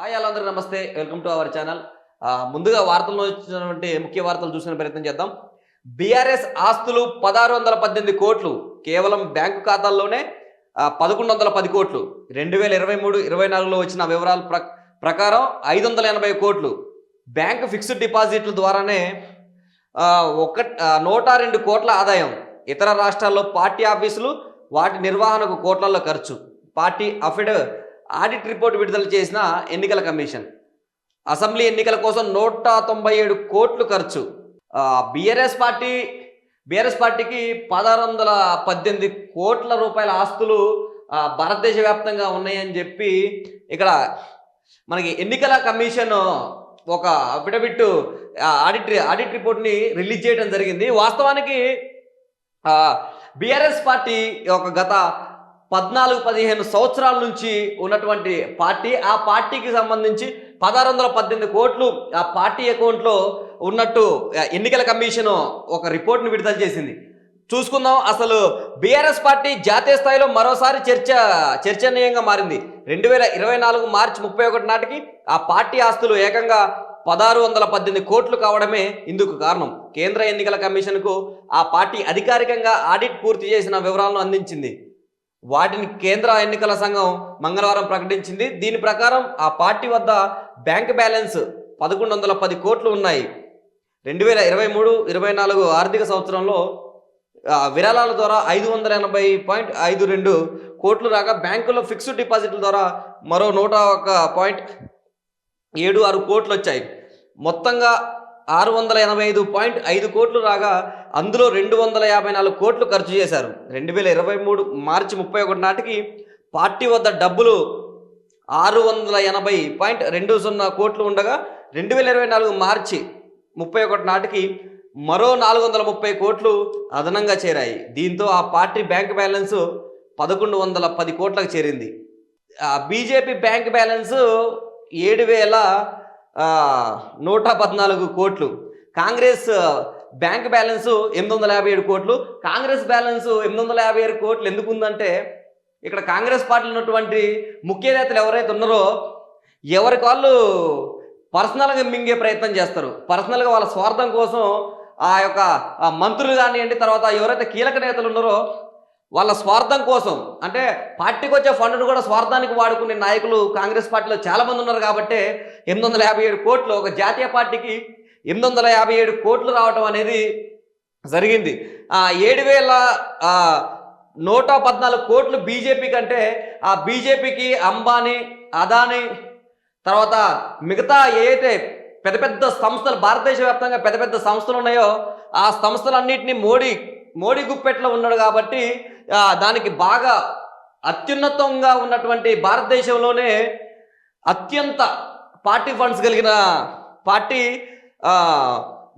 Hi అందరూ నమస్తే. Welcome to our channel. ముందుగా వార్తల్లో వచ్చినటువంటి ముఖ్య వార్తలు చూసిన ప్రయత్నం చేద్దాం. బీఆర్ఎస్ ఆస్తులు పదహారు వందల పద్దెనిమిది కోట్లు కేవలం బ్యాంకు ఖాతాల్లోనే పదకొండు వందల పది కోట్లు. రెండు వేల ఇరవై మూడు ఇరవై నాలుగులో వచ్చిన వివరాల ప్ర ప్రకారం ఐదు వందల ఎనభై కోట్లు. బ్యాంకు ఫిక్స్డ్ డిపాజిట్ల ద్వారానే ఒక నూట రెండు కోట్ల ఆదాయం. ఇతర రాష్ట్రాల్లో పార్టీ ఆఫీసులు వాటి నిర్వహణకు కోట్లలో ఖర్చు. పార్టీ అఫిడ్ ఆడిట్ రిపోర్ట్ విడుదల చేసిన ఎన్నికల కమిషన్. అసెంబ్లీ ఎన్నికల కోసం నూట తొంభై ఏడు కోట్లు ఖర్చు. బీఆర్ఎస్ పార్టీ బీఆర్ఎస్ పార్టీకి పదహారు వందల పద్దెనిమిది కోట్ల రూపాయల ఆస్తులు భారతదేశ వ్యాప్తంగా ఉన్నాయని చెప్పి ఇక్కడ మనకి ఎన్నికల కమిషన్ ఒక అఫిడవిట్ ఆడిట్ ఆడిట్ రిపోర్ట్ని రిలీజ్ చేయడం జరిగింది. వాస్తవానికి బీఆర్ఎస్ పార్టీ ఒక గత పద్నాలుగు పదిహేను సంవత్సరాల నుంచి ఉన్నటువంటి పార్టీ ఆ పార్టీకి సంబంధించి పదహారు వందల పద్దెనిమిది కోట్లు ఆ పార్టీ అకౌంట్లో ఉన్నట్టు ఎన్నికల కమిషన్ ఒక రిపోర్ట్ని విడుదల చేసింది. చూసుకుందాం అసలు బీఆర్ఎస్ పార్టీ జాతీయ స్థాయిలో మరోసారి చర్చ చర్చనీయంగా మారింది. రెండు వేల ఇరవై నాలుగు మార్చి ముప్పై ఒకటి నాటికి ఆ పార్టీ ఆస్తులు ఏకంగా పదహారు వందల పద్దెనిమిది కోట్లు కావడమే ఇందుకు కారణం. కేంద్ర ఎన్నికల కమిషన్కు ఆ పార్టీ అధికారికంగా ఆడిట్ పూర్తి చేసిన వివరాలను అందించింది. వాటిని కేంద్ర ఎన్నికల సంఘం మంగళవారం ప్రకటించింది. దీని ప్రకారం ఆ పార్టీ వద్ద బ్యాంక్ బ్యాలెన్స్ పదకొండు వందల పది కోట్లు ఉన్నాయి. రెండు వేల ఇరవై మూడు ఇరవై నాలుగు ఆర్థిక సంవత్సరంలో విరాళాల ద్వారా ఐదు వందల ఎనభై పాయింట్ ఐదు రెండు కోట్లు రాగా బ్యాంకులో ఫిక్స్డ్ డిపాజిట్ల ద్వారా మరో నూట ఒక పాయింట్ ఏడు ఆరు కోట్లు వచ్చాయి. మొత్తంగా ఆరు వందల ఎనభై ఐదు పాయింట్ ఐదు కోట్లు రాగా అందులో రెండు వందల యాభై నాలుగు కోట్లు ఖర్చు చేశారు. రెండు వేల ఇరవై మూడు మార్చి ముప్పై ఒకటి నాటికి పార్టీ వద్ద డబ్బులు ఆరు వందల ఎనభై పాయింట్ రెండు సున్నా కోట్లు ఉండగా రెండు వేల ఇరవై నాలుగు మార్చి ముప్పై ఒకటి నాటికి మరో నాలుగు వందల ముప్పై కోట్లు అదనంగా చేరాయి. దీంతో ఆ పార్టీ బ్యాంక్ బ్యాలెన్స్ పదకొండు వందల పది కోట్లకు చేరింది. బీజేపీ బ్యాంక్ బ్యాలెన్స్ ఏడు వేల నూట పద్నాలుగు కోట్లు. కాంగ్రెస్ బ్యాంక్ బ్యాలెన్స్ ఎనిమిది వందల యాభై ఏడు కోట్లు. కాంగ్రెస్ బ్యాలెన్స్ ఎనిమిది వందల యాభై ఏడు కోట్లు ఎందుకు ఉందంటే ఇక్కడ కాంగ్రెస్ పార్టీలో ఉన్నటువంటి ముఖ్య నేతలు ఎవరైతే ఉన్నారో ఎవరికి వాళ్ళు పర్సనల్గా మింగే ప్రయత్నం చేస్తారు. పర్సనల్గా వాళ్ళ స్వార్థం కోసం ఆ యొక్క మంత్రులు కానివ్వండి తర్వాత ఎవరైతే కీలక నేతలు ఉన్నారో వాళ్ళ స్వార్థం కోసం అంటే పార్టీకి వచ్చే ఫండ్ను కూడా స్వార్థానికి వాడుకునే నాయకులు కాంగ్రెస్ పార్టీలో చాలామంది ఉన్నారు కాబట్టి ఎనిమిది వందల యాభై ఏడు కోట్లు ఒక జాతీయ పార్టీకి ఎనిమిది వందల యాభై ఏడు కోట్లు రావడం అనేది జరిగింది. ఆ ఏడు వేల నూట పద్నాలుగు కోట్లు బీజేపీ కంటే ఆ బీజేపీకి అంబానీ అదానీ తర్వాత మిగతా ఏదైతే పెద్ద పెద్ద సంస్థలు భారతదేశ వ్యాప్తంగా పెద్ద పెద్ద సంస్థలు ఉన్నాయో ఆ సంస్థలన్నింటినీ మోడీ మోడీ గుప్పెట్లో ఉన్నాడు కాబట్టి దానికి బాగా అత్యున్నతంగా ఉన్నటువంటి భారతదేశంలోనే అత్యంత పార్టీ ఫండ్స్ కలిగిన పార్టీ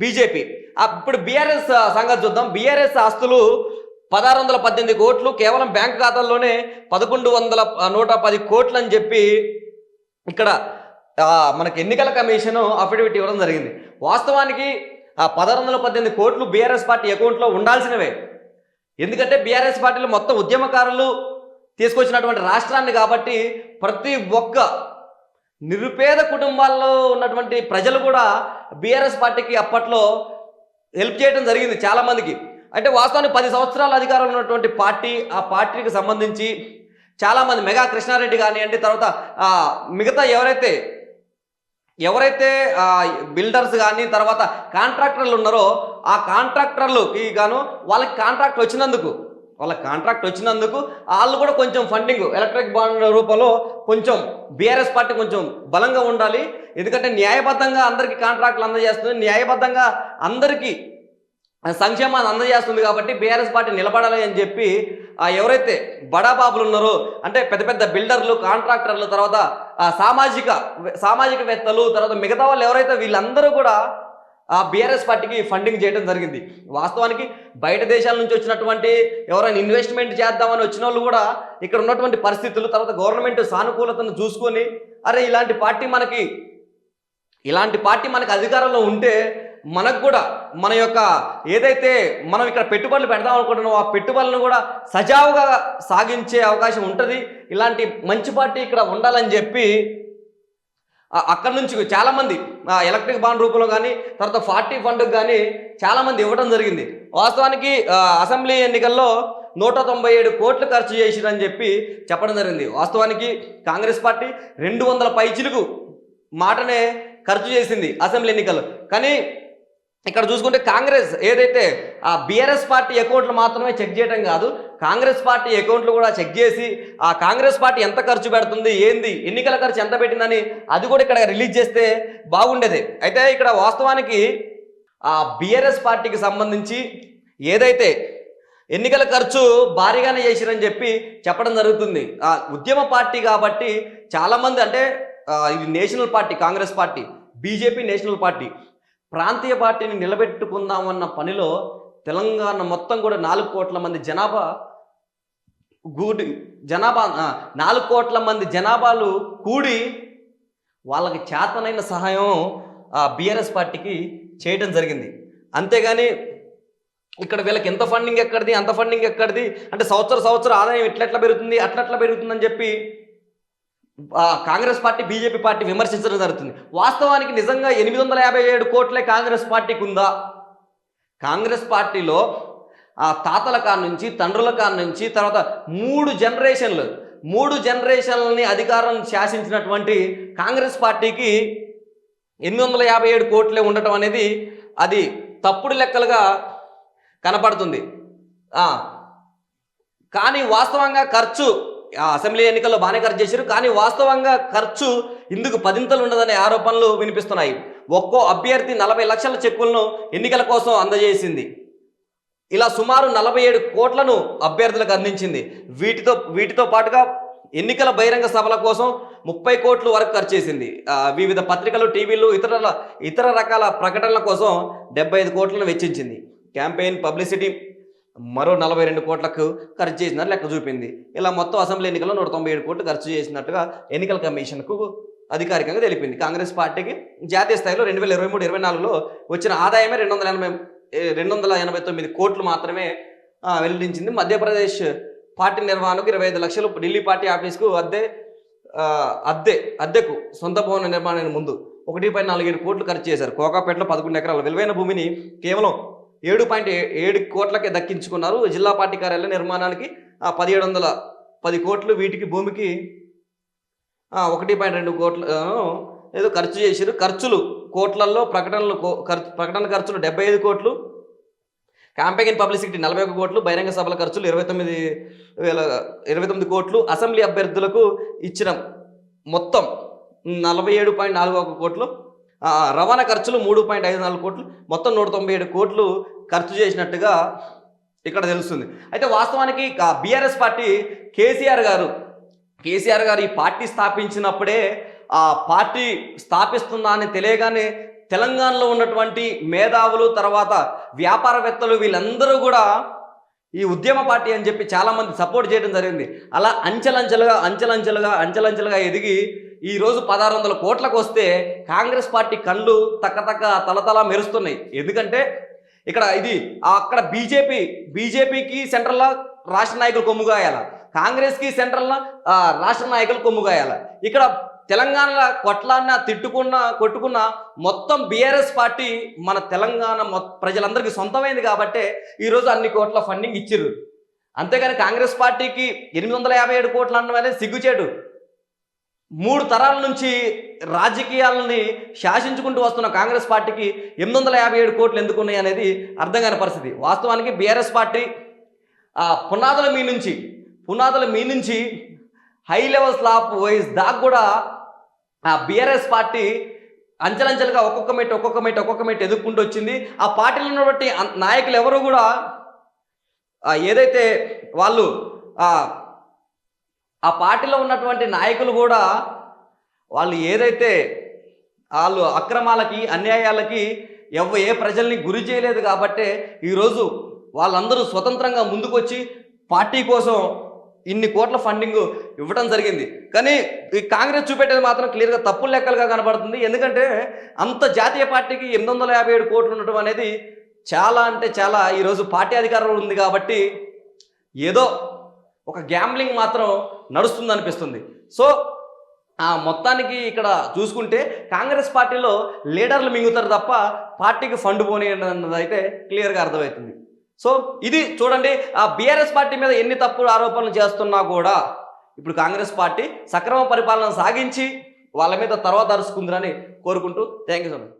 బీజేపీ. ఇప్పుడు బీఆర్ఎస్ సంగతి చూద్దాం. బీఆర్ఎస్ ఆస్తులు పదహారు వందల పద్దెనిమిది కోట్లు కేవలం బ్యాంక్ ఖాతాల్లోనే పదకొండు వందల నూట పది కోట్లు అని చెప్పి ఇక్కడ మనకి ఎన్నికల కమిషన్ అఫిడవిట్ ఇవ్వడం జరిగింది. వాస్తవానికి ఆ పదహారు వందల పద్దెనిమిది కోట్లు బీఆర్ఎస్ పార్టీ అకౌంట్లో ఉండాల్సినవే. ఎందుకంటే బీఆర్ఎస్ పార్టీలు మొత్తం ఉద్యమకారులు తీసుకొచ్చినటువంటి రాష్ట్రాన్ని కాబట్టి ప్రతి ఒక్క నిరుపేద కుటుంబాల్లో ఉన్నటువంటి ప్రజలు కూడా బీఆర్ఎస్ పార్టీకి అప్పట్లో హెల్ప్ చేయడం జరిగింది చాలామందికి. అంటే వాస్తవానికి పది సంవత్సరాల అధికారంలో ఉన్నటువంటి పార్టీ ఆ పార్టీకి సంబంధించి చాలామంది మెగా కృష్ణారెడ్డి కానివ్వండి తర్వాత మిగతా ఎవరైతే ఎవరైతే బిల్డర్స్ కానీ తర్వాత కాంట్రాక్టర్లు ఉన్నారో ఆ కాంట్రాక్టర్లుకి గాను వాళ్ళకి కాంట్రాక్ట్ వచ్చినందుకు వాళ్ళ కాంట్రాక్ట్ వచ్చినందుకు వాళ్ళు కూడా కొంచెం ఫండింగ్ ఎలక్ట్రిక్ బాండ్ రూపంలో కొంచెం బీఆర్ఎస్ పార్టీ కొంచెం బలంగా ఉండాలి. ఎందుకంటే న్యాయబద్ధంగా అందరికీ కాంట్రాక్ట్లు అందజేస్తుంది న్యాయబద్ధంగా అందరికీ సంక్షేమాన్ని అందజేస్తుంది కాబట్టి బీఆర్ఎస్ పార్టీ నిలబడాలి అని చెప్పి ఎవరైతే ఎవరైతే బడాబాబులు ఉన్నారో అంటే పెద్ద పెద్ద బిల్డర్లు కాంట్రాక్టర్లు తర్వాత సామాజిక సామాజికవేత్తలు తర్వాత మిగతా వాళ్ళు ఎవరైతే వీళ్ళందరూ కూడా ఆ బీఆర్ఎస్ పార్టీకి ఫండింగ్ చేయడం జరిగింది. వాస్తవానికి బయట దేశాల నుంచి వచ్చినటువంటి ఎవరైనా ఇన్వెస్ట్మెంట్ చేద్దామని వచ్చిన వాళ్ళు కూడా ఇక్కడ ఉన్నటువంటి పరిస్థితులు తర్వాత గవర్నమెంట్ సానుకూలతను చూసుకొని అరే ఇలాంటి పార్టీ మనకి ఇలాంటి పార్టీ మనకి అధికారంలో ఉంటే మనకు కూడా మన యొక్క ఏదైతే మనం ఇక్కడ పెట్టుబడులు పెడదాం అనుకుంటున్నామో ఆ పెట్టుబడులను కూడా సజావుగా సాగించే అవకాశం ఉంటుంది. ఇలాంటి మంచి పార్టీ ఇక్కడ ఉండాలని చెప్పి అక్కడ నుంచి చాలామంది ఎలక్ట్రిక్ బాండ్ రూపంలో కానీ తర్వాత ఫార్టీ ఫండ్కి కానీ చాలామంది ఇవ్వడం జరిగింది. వాస్తవానికి అసెంబ్లీ ఎన్నికల్లో నూట తొంభై ఏడు కోట్లు ఖర్చు చేసిరని చెప్పి చెప్పడం జరిగింది. వాస్తవానికి కాంగ్రెస్ పార్టీ రెండు వందల పైచిలకు మాటనే ఖర్చు చేసింది అసెంబ్లీ ఎన్నికల్లో. కానీ ఇక్కడ చూసుకుంటే కాంగ్రెస్ ఏదైతే ఆ బీఆర్ఎస్ పార్టీ అకౌంట్లు మాత్రమే చెక్ చేయడం కాదు కాంగ్రెస్ పార్టీ అకౌంట్లు కూడా చెక్ చేసి ఆ కాంగ్రెస్ పార్టీ ఎంత ఖర్చు పెడుతుంది ఏంది ఎన్నికల ఖర్చు ఎంత పెట్టిందని అది కూడా ఇక్కడ రిలీజ్ చేస్తే బాగుండేది. అయితే ఇక్కడ వాస్తవానికి ఆ బీఆర్ఎస్ పార్టీకి సంబంధించి ఏదైతే ఎన్నికల ఖర్చు భారీగానే చేసిరని చెప్పి చెప్పడం జరుగుతుంది. ఆ ఉద్యమ పార్టీ కాబట్టి చాలామంది అంటే ఇది national party Congress party BJP national party ప్రాంతీయ పార్టీని నిలబెట్టుకుందామన్న పనిలో తెలంగాణ మొత్తం కూడా నాలుగు కోట్ల మంది జనాభా గూడి జనాభా నాలుగు కోట్ల మంది జనాభాలు కూడి వాళ్ళకి చేతనైన సహాయం బీఆర్ఎస్ పార్టీకి చేయడం జరిగింది. అంతేగాని ఇక్కడ వీళ్ళకి ఎంత ఫండింగ్ ఎక్కడిది అంత ఫండింగ్ ఎక్కడిది? అంటే సంవత్సరం సంవత్సరం ఆదాయం ఇట్లెట్లా పెరుగుతుంది అట్లట్లా పెరుగుతుందని చెప్పి కాంగ్రెస్ పార్టీ బీజేపీ పార్టీ విమర్శించడం జరుగుతుంది. వాస్తవానికి నిజంగా ఎనిమిది వందల యాభై ఏడు కోట్లే కాంగ్రెస్ పార్టీకి ఉందా? కాంగ్రెస్ పార్టీలో ఆ తాతల కాడ నుంచి తండ్రుల కాడ నుంచి తర్వాత మూడు జనరేషన్లు మూడు జనరేషన్లని అధికారం శాసించినటువంటి కాంగ్రెస్ పార్టీకి ఎనిమిది వందల యాభై ఏడు కోట్లే ఉండటం అనేది అది తప్పుడు లెక్కలుగా కనపడుతుంది. కానీ వాస్తవంగా ఖర్చు అసెంబ్లీ ఎన్నికల్లో బాగానే ఖర్చు చేశారు కానీ వాస్తవంగా ఖర్చు ఇందుకు పదింతలు ఉండదనే ఆరోపణలు వినిపిస్తున్నాయి. ఒక్కో అభ్యర్థి నలభై లక్షల చెక్కులను ఎన్నికల కోసం అందజేసింది. ఇలా సుమారు నలభై ఏడు కోట్లను అభ్యర్థులకు అందించింది. వీటితో వీటితో పాటుగా ఎన్నికల బహిరంగ సభల కోసం ముప్పై కోట్లు వరకు ఖర్చు చేసింది. వివిధ పత్రికలు టీవీలు ఇతర ఇతర రకాల ప్రకటనల కోసం డెబ్బై ఐదు కోట్లను వెచ్చించింది. క్యాంపెయిన్ పబ్లిసిటీ మరో నలభై రెండు కోట్లకు ఖర్చు చేసినట్టు లెక్క చూపింది. ఇలా మొత్తం అసెంబ్లీ ఎన్నికల్లో నూట తొంభై ఏడు కోట్లు ఖర్చు చేసినట్టుగా ఎన్నికల కమిషన్కు అధికారికంగా తెలిపింది. కాంగ్రెస్ పార్టీకి జాతీయ స్థాయిలో రెండు వేల ఇరవై మూడు ఇరవై నాలుగులో వచ్చిన ఆదాయమే రెండు వందల ఎనభై రెండు వందల ఎనభై తొమ్మిది కోట్లు మాత్రమే వెల్లడించింది. మధ్యప్రదేశ్ పార్టీ నిర్వహణకు ఇరవై ఐదు లక్షలు ఢిల్లీ పార్టీ ఆఫీస్కు అద్దె అద్దె అద్దెకు సొంత భవన నిర్మాణానికి ముందు ఒకటి పై నాలుగు ఏడు కోట్లు ఖర్చు చేశారు. కోకాపేటలో పదకొండు ఎకరాల విలువైన భూమిని కేవలం ఏడు పాయింట్ ఏడు కోట్లకే దక్కించుకున్నారు జిల్లా పార్టీ కార్యాలయ నిర్మాణానికి. పదిహేడు వందల పది కోట్లు వీటికి భూమికి ఒకటి పాయింట్ రెండు కోట్ల ఏదో ఖర్చు చేశారు ఖర్చులు కోట్లల్లో ప్రకటనలు కో- ఖర్చు ప్రకటన ఖర్చులు డెబ్బై ఐదు కోట్లు. క్యాంపెయిన్ పబ్లిసిటీ నలభై ఒక కోట్లు. బహిరంగ సభల ఖర్చులు ఇరవై తొమ్మిది వేల ఇరవై తొమ్మిది కోట్లు. అసెంబ్లీ అభ్యర్థులకు ఇచ్చిన మొత్తం నలభై ఏడు పాయింట్ నాలుగు ఒక కోట్లు. రవాణా ఖర్చులు మూడు పాయింట్ ఐదు నాలుగు కోట్లు మొత్తం నూట తొంభై ఏడు కోట్లు ఖర్చు చేసినట్టుగా ఇక్కడ తెలుస్తుంది. అయితే వాస్తవానికి బీఆర్ఎస్ పార్టీ కేసీఆర్ గారు కేసీఆర్ గారు ఈ పార్టీ స్థాపించినప్పుడే ఆ పార్టీ స్థాపిస్తుందా అని తెలియగానే తెలంగాణలో ఉన్నటువంటి మేధావులు తర్వాత వ్యాపారవేత్తలు వీళ్ళందరూ కూడా ఈ ఉద్యమ పార్టీ అని చెప్పి చాలామంది సపోర్ట్ చేయడం జరిగింది. అలా అంచెలంచెలుగా అంచెలంచెలుగా అంచెలంచెలుగా ఎదిగి ఈ రోజు పదహారు వందల కోట్లకు వస్తే కాంగ్రెస్ పార్టీ కళ్ళు తక్కతక్క తలతల మెరుస్తున్నాయి. ఎందుకంటే ఇక్కడ ఇది అక్కడ బీజేపీ బీజేపీకి సెంట్రల్లో రాష్ట్ర నాయకులు కొమ్ముగాయాల కాంగ్రెస్కి సెంట్రల్లో రాష్ట్ర నాయకులు కొమ్ముగాయాల ఇక్కడ తెలంగాణలో కొట్లాన్న తిట్టుకున్న కొట్టుకున్న మొత్తం బీఆర్ఎస్ పార్టీ మన తెలంగాణ మొ- ప్రజలందరికీ సొంతమైంది కాబట్టే ఈరోజు అన్ని కోట్ల ఫండింగ్ ఇచ్చిర్రు. అంతేగాని కాంగ్రెస్ పార్టీకి ఎనిమిది వందల యాభై ఏడు కోట్లు అనడం అనేది సిగ్గుచేటు. మూడు తరాల నుంచి రాజకీయాలని శాసించుకుంటూ వస్తున్న కాంగ్రెస్ పార్టీకి ఎనిమిది వందల యాభై ఏడు కోట్లు ఎందుకున్నాయి అనేది అర్థం కాని పరిస్థితి. వాస్తవానికి బీఆర్ఎస్ పార్టీ ఆ పునాదుల మీ నుంచి పునాదుల మీ నుంచి హై లెవెల్ స్లాబ్ వైజ్ దాకా కూడా ఆ బీఆర్ఎస్ పార్టీ అంచెలంచెలుగా ఒక్కొక్క మెట్టు ఒక్కొక్క మెట్టు ఒక్కొక్క మెట్టు ఎదుర్కొంటూ వచ్చింది. ఆ పార్టీలను ఉన్నటువంటి నాయకులు ఎవరు కూడా ఏదైతే వాళ్ళు ఆ పార్టీలో ఉన్నటువంటి నాయకులు కూడా వాళ్ళు ఏదైతే వాళ్ళు అక్రమాలకి అన్యాయాలకి ఎవ ఏ ప్రజల్ని గురి చేయలేదు కాబట్టే ఈరోజు వాళ్ళందరూ స్వతంత్రంగా ముందుకొచ్చి పార్టీ కోసం ఇన్ని కోట్ల ఫండింగ్ ఇవ్వడం జరిగింది. కానీ ఈ కాంగ్రెస్ చూపెట్టేది మాత్రం క్లియర్గా తప్పులు లెక్కలుగా కనబడుతుంది. ఎందుకంటే అంత జాతీయ పార్టీకి ఎనిమిది వందల యాభై ఏడు కోట్లు ఉండటం అనేది చాలా అంటే చాలా ఈరోజు పార్టీ అధికారంలో ఉంది కాబట్టి ఏదో ఒక గ్యాంబ్లింగ్ మాత్రం నడుస్తుంది అనిపిస్తుంది సో ఆ మొత్తానికి ఇక్కడ చూసుకుంటే కాంగ్రెస్ పార్టీలో లీడర్లు మింగుతారు తప్ప పార్టీకి ఫండ్ పోనీ అన్నది అయితే క్లియర్గా అర్థమవుతుంది. సో ఇది చూడండి ఆ బీఆర్ఎస్ పార్టీ మీద ఎన్ని తప్పుడు ఆరోపణలు చేస్తున్నా కూడా ఇప్పుడు కాంగ్రెస్ పార్టీ సక్రమ పరిపాలన సాగించి వాళ్ళ మీద తర్వాత అరుచుకుందిరని కోరుకుంటూ థ్యాంక్ యూ సో మచ్.